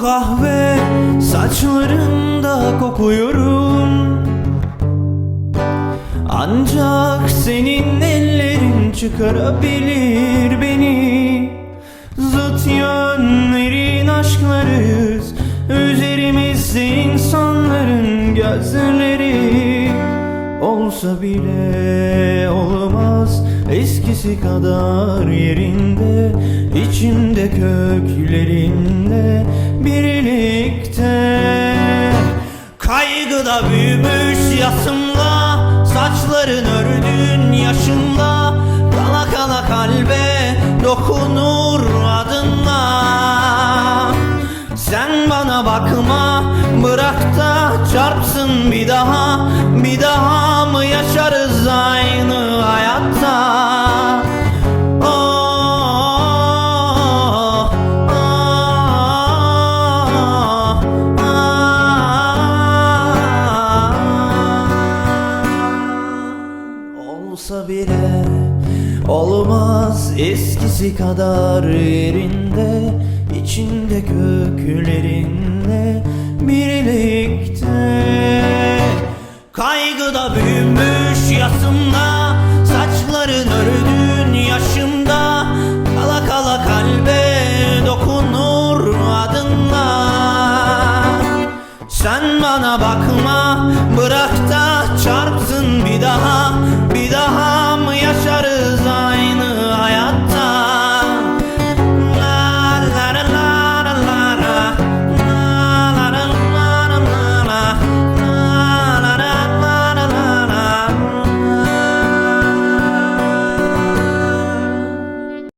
kahve Saçlarında kokuyorum Ancak senin ellerin çıkarabilir beni. Zıt yönlerin aşklarız Üzerimizde insanların gözleri. Olsa bile olmaz Eskisi kadar yerinde içinde köklerinde Büyümüş yasımla Saçların ördün yaşımla. Kala kala kalbe dokunur adınla. Sen bana bakma bırak da çarpsın bir daha Bir daha bile olmaz. Eskisi kadar yerinde içinde köklerinde birlikte. Kaygıda büyümüş yasımda Saçların ördün yaşımda. Kala kala kalbe dokunur adınla? Sen bana bakma bırak